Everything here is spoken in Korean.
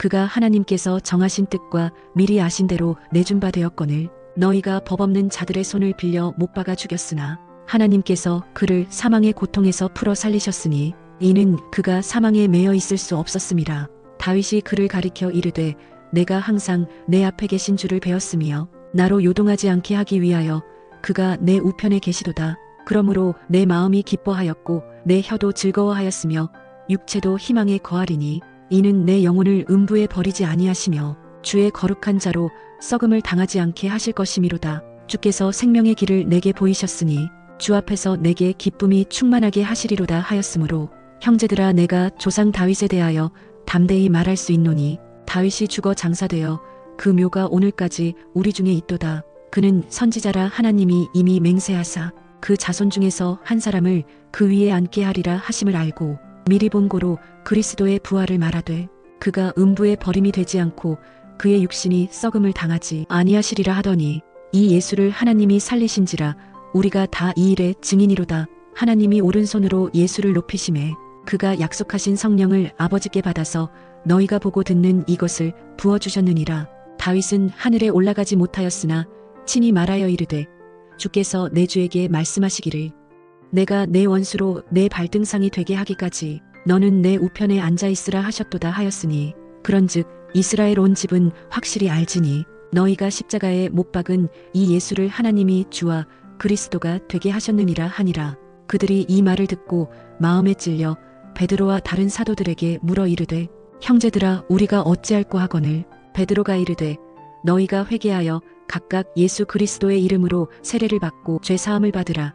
그가 하나님께서 정하신 뜻과 미리 아신 대로 내준 바 되었거늘 너희가 법 없는 자들의 손을 빌려 못 박아 죽였으나 하나님께서 그를 사망의 고통에서 풀어 살리셨으니 이는 그가 사망에 매여 있을 수 없었음이라 다윗이 그를 가리켜 이르되 내가 항상 내 앞에 계신 줄을 배웠으며 나로 요동하지 않게 하기 위하여 그가 내 우편에 계시도다. 그러므로 내 마음이 기뻐하였고 내 혀도 즐거워하였으며 육체도 희망에 거하리니 이는 내 영혼을 음부에 버리지 아니하시며 주의 거룩한 자로 썩음을 당하지 않게 하실 것이미로다. 주께서 생명의 길을 내게 보이셨으니 주 앞에서 내게 기쁨이 충만하게 하시리로다 하였으므로 형제들아 내가 조상 다윗에 대하여 담대히 말할 수 있노니 다윗이 죽어 장사되어 그 묘가 오늘까지 우리 중에 있도다. 그는 선지자라 하나님이 이미 맹세하사 그 자손 중에서 한 사람을 그 위에 앉게 하리라 하심을 알고 미리 본 고로 그리스도의 부활을 말하되 그가 음부에 버림이 되지 않고 그의 육신이 썩음을 당하지 아니하시리라 하더니 이 예수를 하나님이 살리신지라 우리가 다 이 일의 증인이로다. 하나님이 오른손으로 예수를 높이심에 그가 약속하신 성령을 아버지께 받아서 너희가 보고 듣는 이것을 부어주셨느니라. 다윗은 하늘에 올라가지 못하였으나 친히 말하여 이르되 주께서 내 주에게 말씀하시기를 내가 내 원수로 내 발등상이 되게 하기까지 너는 내 우편에 앉아 있으라 하셨도다 하였으니 그런즉 이스라엘 온 집은 확실히 알지니 너희가 십자가에 못 박은 이 예수를 하나님이 주와 그리스도가 되게 하셨느니라 하니라. 그들이 이 말을 듣고 마음에 찔려 베드로와 다른 사도들에게 물어 이르되 형제들아 우리가 어찌할꼬 하거늘? 베드로가 이르되 너희가 회개하여 각각 예수 그리스도의 이름으로 세례를 받고 죄 사함을 받으라